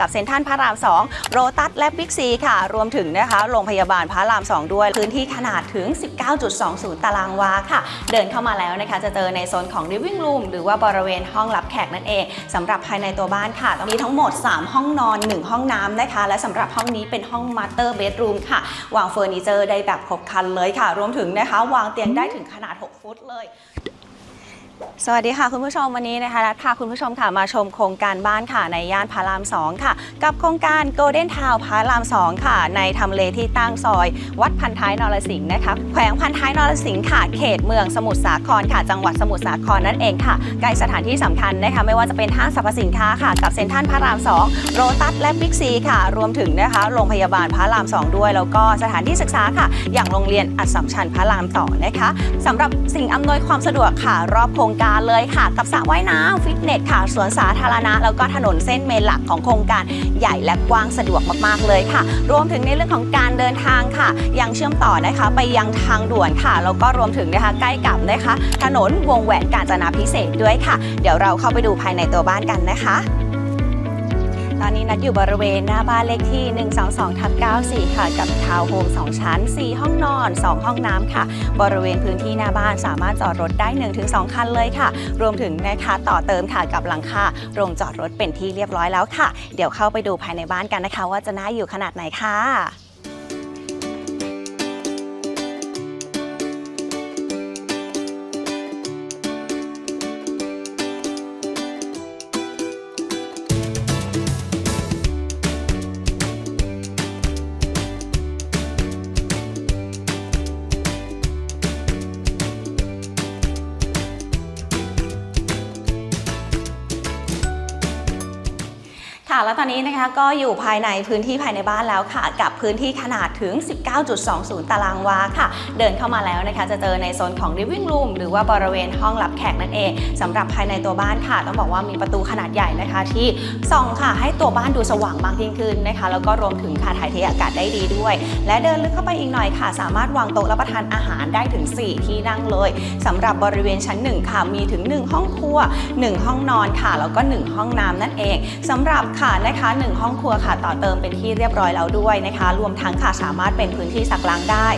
กับเซ็นทรัลพระราม 2 โรตัสและบิ๊กซีค่ะ รวมถึงนะคะโรงพยาบาลพระราม 2 ด้วย พื้นที่ขนาดถึง 19.20 ตารางวาค่ะ เดินเข้ามาแล้วนะคะ จะเจอในโซนของ living room หรือว่าบริเวณห้องรับแขกนั่นเองสำหรับภายในตัวบ้านค่ะมีทั้งหมด 3 ห้องนอน 1 ห้องน้ำนะคะ และสำหรับห้องนี้เป็นห้อง master bedroom ค่ะ วางเฟอร์นิเจอร์ได้แบบครบครันเลยค่ะ รวมถึงนะคะ วางเตียงได้ถึงขนาด 6 ฟุตเลย สวัสดีค่ะคุณผู้ชมวันนี้นะคะนัดพาคุณผู้ชมค่ะมาชมโครงการบ้านค่ะในย่านพระราม 2 ค่ะ กับโครงการ Golden Town พระราม 2 ค่ะ ในทำเลที่ตั้งซอย วัดพันท้ายนรสิงห์นะคะแขวงพันท้ายนรสิงห์ค่ะเขตเมืองสมุทรสาครค่ะจังหวัดสมุทรสาครนั่นเองค่ะใกล้สถานที่สำคัญนะคะไม่ว่าจะเป็นห้างสรรพสินค้าค่ะกับเซ็นทรัลพระราม 2 โรตัสและบิ๊กซีค่ะ รวมถึงนะคะโรงพยาบาลพระราม 2 ด้วย แล้วก็สถานที่ศึกษาค่ะ อย่างโรงเรียนอัสสัมชัญพระราม 2 นะคะสำหรับสิ่งอำนวยความสะดวกค่ะรอบโครงการเลยค่ะ กับสระว่ายน้ำฟิตเนสค่ะสวนสาธารณะ แล้วก็ถนนเส้นเมนหลักของโครงการใหญ่และกว้างสะดวกมากๆเลยค่ะ รวมถึงในเรื่องของการเดินทางค่ะ ยังเชื่อมต่อนะคะไปยังทางด่วนค่ะแล้วก็รวมถึงนะคะใกล้กับนะคะ ถนนวงแหวนกาญจนาพิเศษด้วยค่ะ เดี๋ยวเราเข้าไปดูภายในตัวบ้านกันนะคะ ตอนนี้นัดอยู่บริเวณหน้าบ้านเลขที่ 122ทับ94 ค่ะ กับทาวน์โฮม2 ชั้น 4 ห้องนอน 2 ห้องน้ำค่ะ บริเวณพื้นที่หน้าบ้านสามารถจอดรถได้ 1-2 คันเลยค่ะ รวมถึงนะคะต่อเติมค่ะกับหลังคาโรงจอดรถเป็นที่เรียบร้อยแล้วค่ะ เดี๋ยวเข้าไปดูภายในบ้านกันนะคะ ว่าจะน่าอยู่ขนาดไหนค่ะ ค่ะ แล้วตอนนี้นะคะก็อยู่ภายในพื้นที่ภายในบ้านแล้วค่ะ กับพื้นที่ขนาดถึง 19.20 ตารางวาค่ะ เดินเข้ามาแล้วนะคะ จะเจอในโซนของ living room หรือว่าบริเวณห้องรับแขกนั่นเองสำหรับภายในตัวบ้านค่ะ ต้องบอกว่ามีประตูขนาดใหญ่นะคะที่ส่องค่ะ ให้ตัวบ้านดูสว่างมากยิ่งขึ้นนะคะ แล้วก็รวมถึงค่ะถ่ายเทอากาศได้ดีด้วย และเดินลึกเข้าไปอีกหน่อยค่ะ สามารถวางโต๊ะรับประทานอาหารได้ถึง 4 ที่นั่งเลยสำหรับบริเวณชั้น 1 ค่ะ มีถึง 1 ห้องครัว 1 ห้องนอนค่ะ แล้วก็ 1 ห้องน้ำนั่นเองสำหรับค่ะนะคะ1ห้องครัวค่ะต่อเติมเป็นที่เรียบร้อยแล้วด้วยนะคะ รวมทั้งค่ะสามารถเป็นพื้นที่ซักล้างได้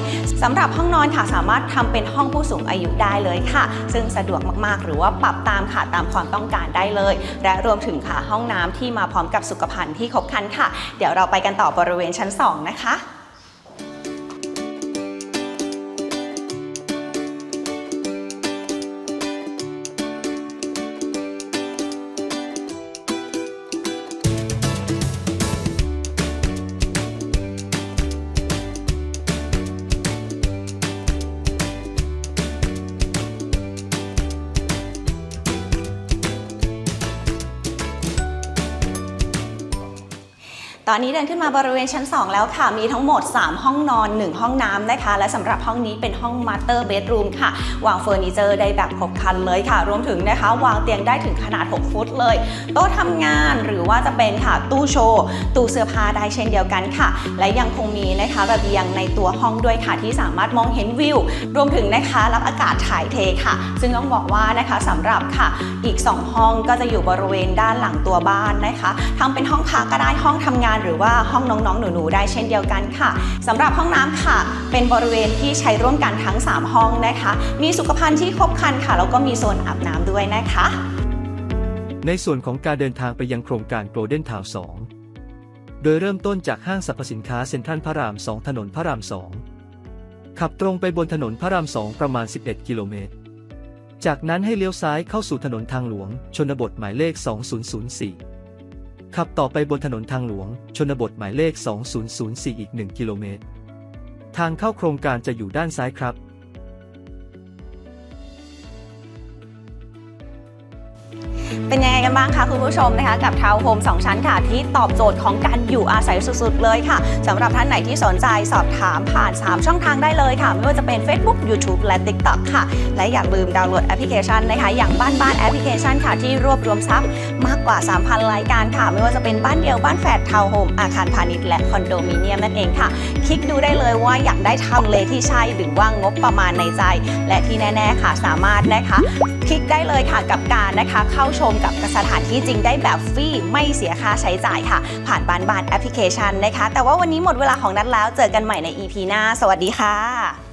สำหรับห้องนอนค่ะสามารถทำเป็นห้องผู้สูงอายุได้เลยค่ะ ซึ่งสะดวกมากๆ หรือว่าปรับตามค่ะตามความต้องการได้เลย และรวมถึงค่ะห้องน้ำที่มาพร้อมกับสุขภัณฑ์ที่ครบครันค่ะ เดี๋ยวเราไปกันต่อบริเวณชั้น 2 นะคะ ตอนนี้เดินขึ้นมาบริเวณชั้น 2 แล้วค่ะ มีทั้งหมด 3 ห้องนอน 1 ห้องน้ำนะคะ และสำหรับห้องนี้เป็นห้อง master bedroom ค่ะ วางเฟอร์นิเจอร์ได้แบบครบครันเลยค่ะ รวมถึงนะคะ วางเตียงได้ถึงขนาด 6 ฟุตเลย โต๊ะทำงานหรือว่าจะเป็นค่ะตู้โชว์ ตู้เสื้อผ้าได้เช่นเดียวกันค่ะ และยังคงมีนะคะระเบียงในตัวห้องด้วยค่ะที่สามารถมองเห็นวิว รวมถึงนะคะรับอากาศถ่ายเทค่ะ ซึ่งต้องบอกว่านะคะสำหรับค่ะอีก 2 ห้องก็จะอยู่บริเวณด้านหลังตัวบ้านนะคะทำเป็นห้องพักก็ได้ห้องทำงานหรือว่าห้องน้องๆ หนูๆ ได้เช่นเดียวกันค่ะสำหรับห้องน้ำค่ะ เป็นบริเวณที่ใช้ร่วมกันทั้ง 3 ห้องนะคะ มีสุขภัณฑ์ที่ครบครันค่ะแล้วก็มีโซนอาบน้ำด้วยนะคะ ในส่วนของการเดินทางไปยังโครงการ Golden Town 2โดยเริ่มต้นจากห้างสรรพสินค้าเซ็นทรัลพระราม 2 ถนนพระราม 2 ขับตรงไปบนถนนพระราม 2 ประมาณ 11 กิโลเมตร จากนั้นให้เลี้ยวซ้ายเข้าสู่ถนนทางหลวง ชนบทหมายเลข 2004 ขับต่อไปบนถนนทางหลวง ชนบทหมายเลข 2004 อีก 1 กิโลเมตร ทางเข้าโครงการจะอยู่ด้านซ้ายครับ เป็นยังไงกันบ้างคะคุณผู้ชมนะคะ กับทาวน์โฮม2 ชั้นค่ะ ที่ตอบโจทย์ของการอยู่อาศัยสุดๆ เลยค่ะสำหรับท่านไหนที่สนใจสอบถามผ่าน 3 ช่องทางได้เลยค่ะ ไม่ว่าจะเป็น Facebook YouTube และ TikTok ค่ะ และอย่าลืมดาวน์โหลดแอปพลิเคชันนะคะ อย่างบ้านบ้านแอปพลิเคชันค่ะที่รวบรวมทรัพย์มากกว่า 3,000 รายการค่ะ ไม่ว่าจะเป็นบ้านเดียวบ้านแฝดทาวน์โฮมอาคารพาณิชย์และคอนโดมิเนียมนั่นเองค่ะ คลิกดูได้เลยว่าอยากได้ทำเลที่ใช่หรือว่างบประมาณในใจ และที่แน่ ๆ ค่ะสามารถนะคะ คลิกได้เลยค่ะกับการนะคะ เข้าชมกับสถานที่จริงได้แบบฟรีไม่เสียค่าใช้จ่ายค่ะ ผ่านบานบานแอปพลิเคชันนะคะ แต่ว่าวันนี้หมดเวลาของนัดแล้วเจอกันใหม่ใน EP หน้า สวัสดีค่ะ